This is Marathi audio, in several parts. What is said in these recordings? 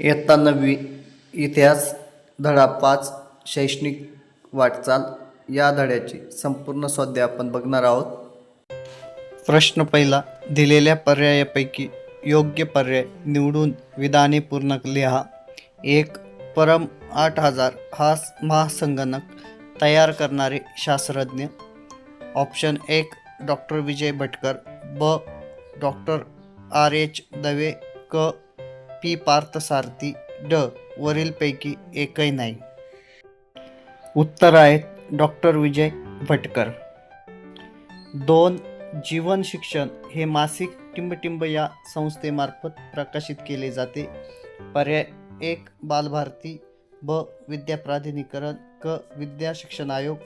इयत्ता नववी इतिहास धडा पाच शैक्षणिक वाटचाल या धड्याची संपूर्ण स्वाध्याय आपण बघणार आहोत. प्रश्न पहिला दिलेल्या पर्यायापैकी योग्य पर्याय निवडून विधाने पूर्ण लिहा एक परम आठ हजार हा महासंगणक तयार करणारे शास्त्रज्ञ. ऑप्शन एक डॉक्टर विजय भटकर ब डॉक्टर आर एच दवे क पी पार्थसारथी ड वरीलपैकी एकही नाही. उत्तर आहेत डॉक्टर विजय भटकर. दोन जीवन शिक्षण हे मासिक टिंबटिंब या संस्थेमार्फत प्रकाशित केले जाते. पर्याय एक बालभारती ब विद्या प्राधिकरण क विद्या शिक्षण आयोग.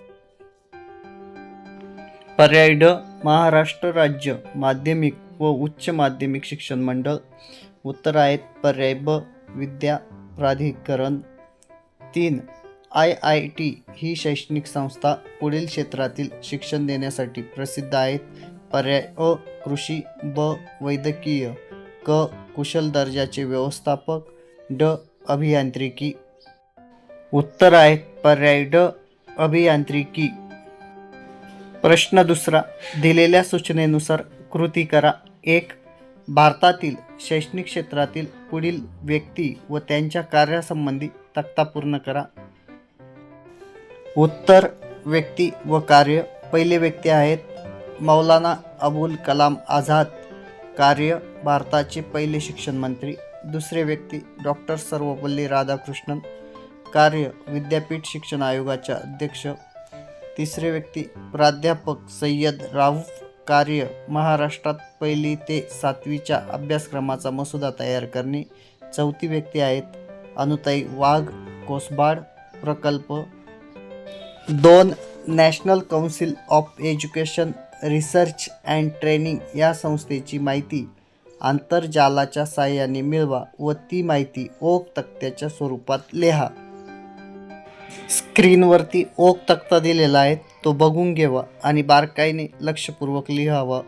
पर्याय ड महाराष्ट्र राज्य माध्यमिक व उच्च माध्यमिक शिक्षण मंडळ. उत्तर आहेत पर्याय ब विद्या प्राधिकरण. तीन आय आय टी ही शैक्षणिक संस्था पुढील क्षेत्रातील शिक्षण देण्यासाठी प्रसिद्ध आहेत. पर्याय अ कृषी ब वैद्यकीय क कुशल दर्जाचे व्यवस्थापक ड अभियांत्रिकी. उत्तर आहेत पर्याय ड अभियांत्रिकी. प्रश्न दुसरा दिलेल्या सूचनेनुसार कृती करा. एक भारतातील शैक्षणिक क्षेत्रातील पुढील व्यक्ती व त्यांच्या कार्यासंबंधी तक्ता पूर्ण करा. उत्तर व्यक्ती व कार्य. पहिले व्यक्ती आहेत मौलाना अबुल कलाम आझाद कार्य भारताचे पहिले शिक्षण मंत्री. दुसरे व्यक्ती डॉक्टर सर्वपल्ली राधाकृष्णन कार्य विद्यापीठ शिक्षण आयोगाचे अध्यक्ष. तिसरे व्यक्ती प्राध्यापक सय्यद राऊफ कार्य महाराष्ट्रात पहिली ते सातवीच्या अभ्यासक्रमाचा मसुदा तयार करणे. चौथी व्यक्ती आहेत अनुताई वाघ कोसबाड प्रकल्प. दोन National Council of Education Research and Training या संस्थेची माहिती आंतरजालाच्या साहाय्याने मिळवा व ती माहिती ओक तक्त्याच्या स्वरूपात लिहा. स्क्रीनवरती ओक तक्ता दिलेला आहे. तो बघून घ्यावा आणि बारकाईने लक्षपूर्वक लिहावा.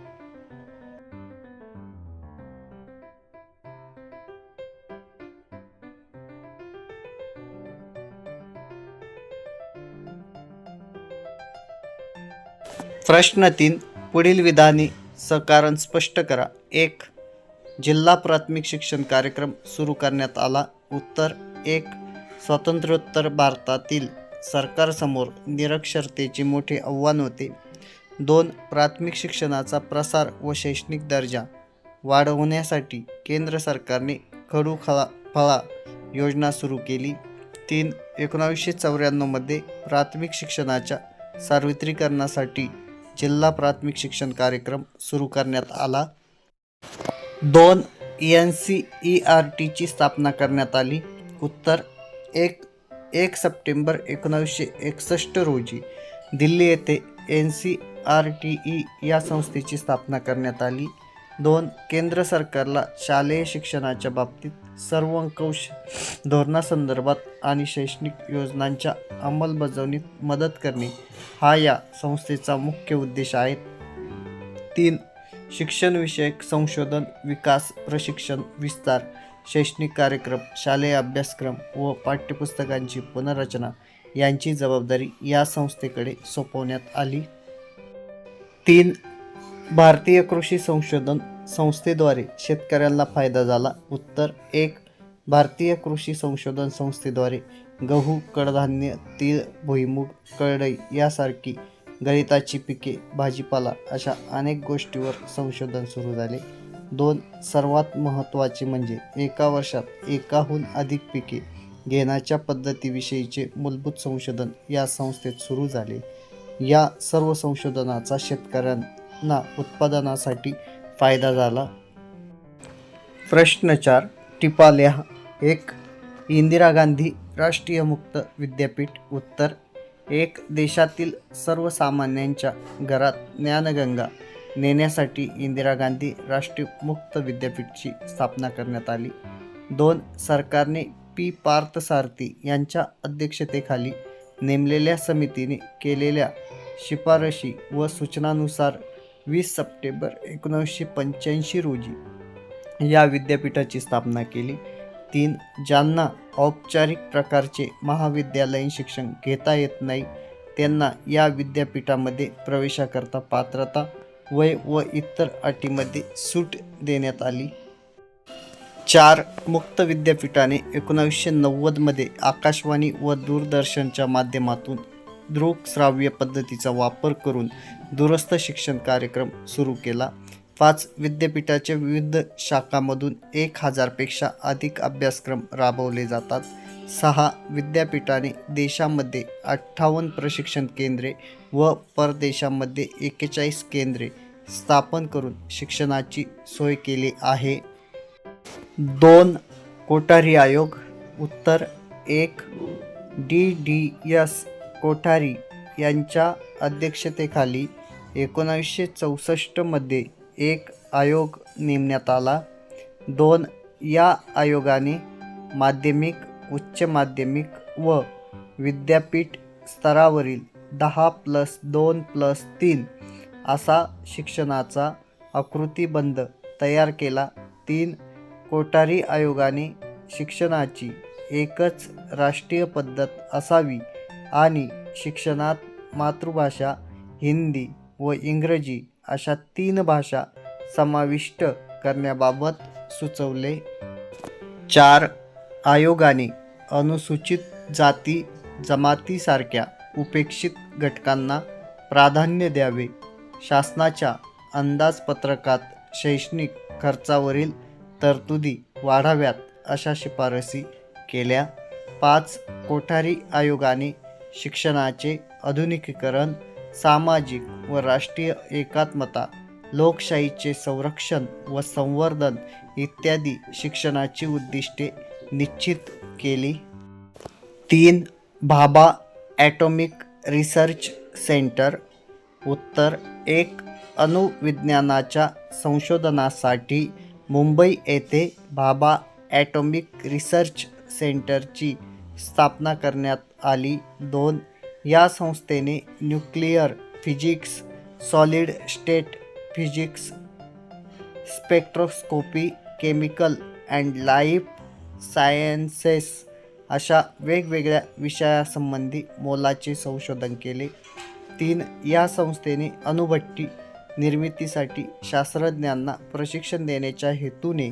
प्रश्न तीन पुढील विधाने सकारण स्पष्ट करा. एक जिल्हा प्राथमिक शिक्षण कार्यक्रम सुरू करण्यात आला. उत्तर एक स्वातंत्र्योत्तर भारतातील सरकारसमोर निरक्षरतेचे मोठे आव्हान होते. दोन प्राथमिक शिक्षणाचा प्रसार व शैक्षणिक दर्जा वाढवण्यासाठी केंद्र सरकारने खडू खळा फळा योजना सुरू केली. तीन एकोणावीसशे चौऱ्याण्णवमध्ये प्राथमिक शिक्षणाच्या सार्वत्रिकरणासाठी जिल्हा प्राथमिक शिक्षण कार्यक्रम सुरू करण्यात आला. दोन एन सी ई आर टीची स्थापना करण्यात आली. उत्तर एक एक सप्टेंबर एकोणावीसशे एकसष्ट रोजी दिल्ली येथे N C E R T या संस्थेची स्थापना करण्यात आली. दोन केंद्र सरकारला शालेय शिक्षणाच्या बाबतीत सर्व धोरणासंदर्भात आणि शैक्षणिक योजनांच्या अंमलबजावणीत मदत करणे हा या संस्थेचा मुख्य उद्देश आहे. तीन शिक्षणविषयक संशोधन विकास प्रशिक्षण विस्तार शैक्षणिक कार्यक्रम शालेय अभ्यासक्रम व पाठ्यपुस्तकांची पुनर्रचना यांची जबाबदारी या संस्थेकडे सोपवण्यात आली. तीन भारतीय कृषी संशोधन संस्थेद्वारे शेतकऱ्यांना फायदा झाला. उत्तर एक भारतीय कृषी संशोधन संस्थेद्वारे गहू कडधान्य तीळ भुईमूग करडई यासारखी गणिताची पिके भाजीपाला अशा अनेक गोष्टीवर संशोधन सुरू झाले. दोन सर्वात महत्त्वाचे म्हणजे एका वर्षात एकाहून अधिक पिके घेण्याच्या पद्धतीविषयीचे मूलभूत संशोधन या संस्थेत सुरू झाले. या सर्व संशोधनाचा शेतकऱ्यांना उत्पादनासाठी फायदा झाला. प्रश्न चार एक इंदिरा गांधी राष्ट्रीय मुक्त विद्यापीठ. उत्तर एक देशातील सर्वसामान्यांच्या घरात ज्ञानगंगा. नेण्यासाठी इंदिरा गांधी राष्ट्रीय मुक्त विद्यापीठची स्थापना करण्यात आली. दोन सरकारने पी. पार्थसारथी यांच्या अध्यक्षतेखाली नेमलेल्या समितीने केलेल्या शिफारशी व सूचनानुसार वीस सप्टेंबर एकोणीसशे पंच्याऐंशी रोजी या विद्यापीठाची स्थापना केली. तीन ज्यांना औपचारिक प्रकारचे महाविद्यालयीन शिक्षण घेता येत नाही त्यांना या विद्यापीठामध्ये प्रवेशाकरता पात्रता वय व इतर अटीमध्ये सूट देण्यात आली. चार मुक्त विद्यापीठाने एकोणावीसशे नव्वदमध्ये आकाशवाणी व दूरदर्शनच्या माध्यमातून दृकश्राव्य पद्धतीचा वापर करून दूरस्थ शिक्षण कार्यक्रम सुरू केला. पाच विद्यापीठाच्या विविध शाखांमधून एक हजारपेक्षा अधिक अभ्यासक्रम राबवले जातात. सहा विद्यापीठाने देशामध्ये अठ्ठावन्न प्रशिक्षण केंद्रे व परदेशामध्ये एक्केचाळीस केंद्रे स्थापन करून शिक्षणाची सोय केली आहे. दोन कोठारी आयोग उत्तर एक डी डी एस कोठारी यांच्या अध्यक्षतेखाली एकोणावीसशे चौसष्टमध्ये एक आयोग नेमण्यात आला. दोन या आयोगाने माध्यमिक उच्च माध्यमिक व विद्यापीठ स्तरावरील दहा प्लस दोन प्लस तीन असा शिक्षणाचा आकृतीबंध तयार केला. तीन कोठारी आयोगाने शिक्षणाची एकच राष्ट्रीय पद्धत असावी आणि शिक्षणात मातृभाषा हिंदी व इंग्रजी अशा तीन भाषा समाविष्ट करण्याबाबत सुचवले. चार आयोगाने अनुसूचित जाती जमातीसारख्या उपेक्षित घटकांना प्राधान्य द्यावे. शासनाच्या अंदाजपत्रकात शैक्षणिक खर्चावरील तरतुदी वाढाव्यात अशा शिफारसी केल्या. पाच कोठारी आयोगाने शिक्षणाचे आधुनिकीकरण सामाजिक व राष्ट्रीय एकात्मता लोकशाहीचे संरक्षण व संवर्धन इत्यादी शिक्षणाची उद्दिष्टे निश्चित केली. तीन भाभा ॲटॉमिक रिसर्च सेंटर. उत्तर एक अणुविज्ञानाच्या संशोधनासाठी मुंबई येथे भाभा ॲटॉमिक रिसर्च सेंटरची स्थापना करण्यात आली. दोन या संस्थेने nuclear physics solid state physics spectroscopy chemical and life sciences अशा वेगवेगळ्या विषयासंबंधी मोलाचे संशोधन केले. तीन या संस्थेने अणुभट्टी निर्मितीसाठी शास्त्रज्ञांना प्रशिक्षण देण्याच्या हेतूने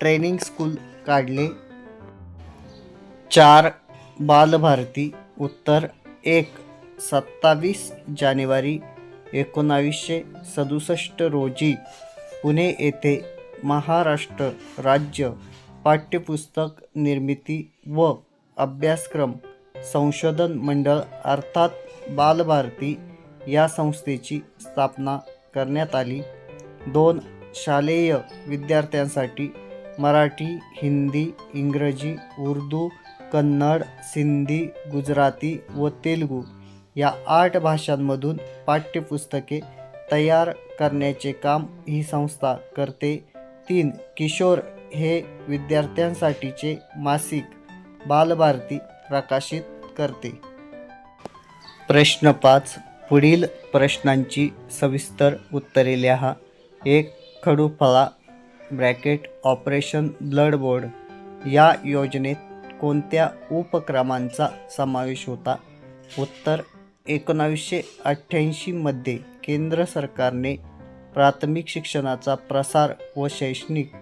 ट्रेनिंग स्कूल काढले. चार बालभारती उत्तर एक सत्तावीस जानेवारी एकोणावीसशे सदुसष्ट रोजी पुणे येथे महाराष्ट्र राज्य पाठ्यपुस्तक निर्मिती व अभ्यासक्रम संशोधन मंडळ अर्थात बालभारती या संस्थेची स्थापना करण्यात आली. दोन शालेय विद्यार्थ्यांसाठी मराठी हिंदी इंग्रजी उर्दू कन्नड सिंधी गुजराती व तेलुगू या आठ भाषांमधून पाठ्यपुस्तके तयार करण्याचे काम ही संस्था करते. तीन किशोर हे विद्यार्थ्यांसाठीचे मासिक बालभारती प्रकाशित करते. प्रश्न पाच पुढील प्रश्नांची सविस्तर उत्तरे लिहा. एक खडूफळा ब्रॅकेट ऑपरेशन ब्लड बोर्ड या योजनेत कोणत्या उपक्रमांचा समावेश होता? उत्तर एकोणावीसशे अठ्ठ्याऐंशीमध्ये केंद्र सरकारने प्राथमिक शिक्षणाचा प्रसार व शैक्षणिक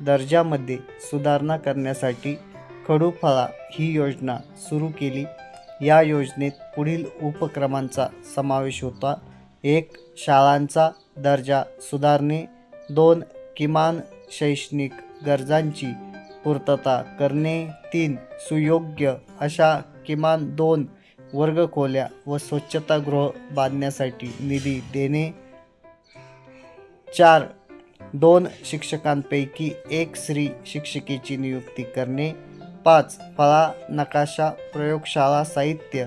दर्जामध्ये सुधारणा करण्यासाठी खडूफळा ही योजना सुरू केली. या योजनेत पुढील उपक्रमांचा समावेश होता. एक शाळांचा दर्जा सुधारणे. दोन किमान शैक्षणिक गरजांची पूर्तता करणे तीन सुयोग्य अशा किमान दोन वर्गखोल्या व स्वच्छतागृह बांधण्यासाठी निधी देणे. चार दोन शिक्षकांपैकी एक स्त्री शिक्षिकेची नियुक्ती करणे. पाच फळा नकाशा प्रयोगशाळा साहित्य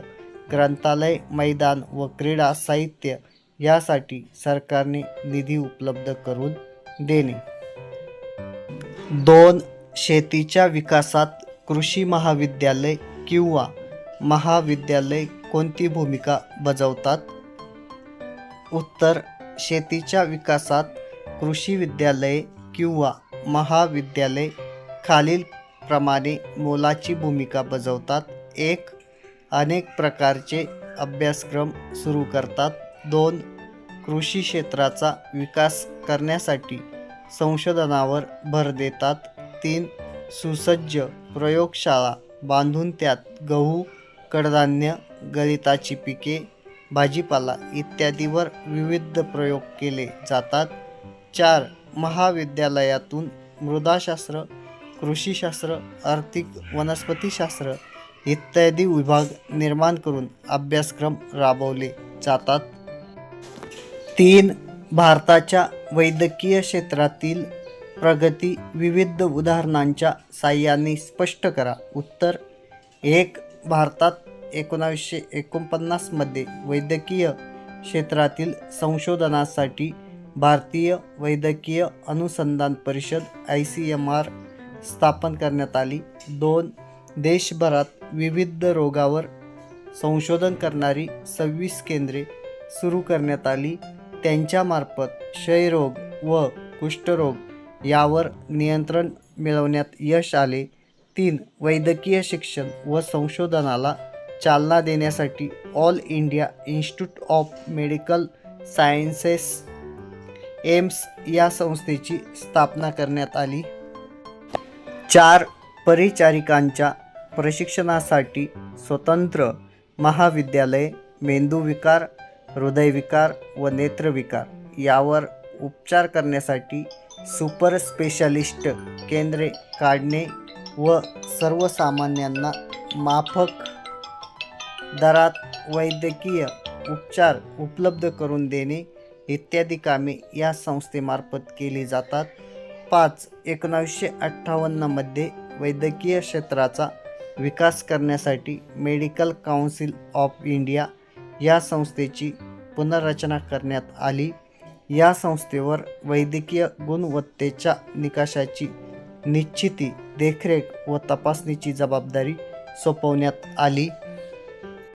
ग्रंथालय मैदान व क्रीडा साहित्य यासाठी सरकारने निधी उपलब्ध करून देणे. दोन शेतीच्या विकासात कृषी महाविद्यालय किंवा महाविद्यालय कोणती भूमिका बजावतात? उत्तर शेतीच्या विकासात कृषी विद्यालये किंवा महाविद्यालय खालील प्रमाणे मोलाची भूमिका बजावतात. एक अनेक प्रकारचे अभ्यासक्रम सुरू करतात. दोन कृषी क्षेत्राचा विकास करण्यासाठी संशोधनावर भर देतात. तीन सुसज्ज प्रयोगशाळा बांधून त्यात गहू कडधान्य गलिताची पिके भाजीपाला इत्यादीवर विविध प्रयोग केले जातात. चार महाविद्यालयातून मृदाशास्त्र कृषीशास्त्र आर्थिक वनस्पतीशास्त्र इत्यादी विभाग निर्माण करून अभ्यासक्रम राबवले जातात. तीन भारताच्या वैद्यकीय क्षेत्रातील प्रगती विविध उदाहरणांच्या साह्याने स्पष्ट करा. उत्तर एक भारतात एकोणावीसशे एकोणपन्नासमध्ये वैद्यकीय क्षेत्रातील संशोधनासाठी भारतीय वैद्यकीय अनुसंधान परिषद आय सी एम आर स्थापन करण्यात आली. दोन देशभरात विविध रोगावर संशोधन करणारी सव्वीस केंद्रे सुरू करण्यात आली. त्यांच्यामार्फत क्षयरोग व कुष्ठरोग यावर नियंत्रण मिळवण्यात यश आले. तीन वैद्यकीय शिक्षण व संशोधनाला चालना देण्यासाठी all India institute of medical sciences AIIMS या संस्थेची स्थापना करण्यात आली. चार परिचारिकांच्या प्रशिक्षणासाठी स्वतंत्र महाविद्यालय मेंदूविकार हृदयविकार व नेत्रविकार यावर उपचार करण्यासाठी सुपर स्पेशालिस्ट केंद्रे काढणे व सर्वसामान्यांना माफक दरात वैद्यकीय उपचार उपलब्ध करून देणे इत्यादी कामे या संस्थेमार्फत केली जातात. पाच एकोणावीसशे अठ्ठावन्नमध्ये वैद्यकीय क्षेत्राचा विकास करण्यासाठी मेडिकल काउन्सिल ऑफ इंडिया या संस्थेची पुनर्रचना करण्यात आली. या संस्थेवर वैद्यकीय गुणवत्तेच्या निकषाची निश्चिती देखरेख व तपासणीची जबाबदारी सोपवण्यात आली.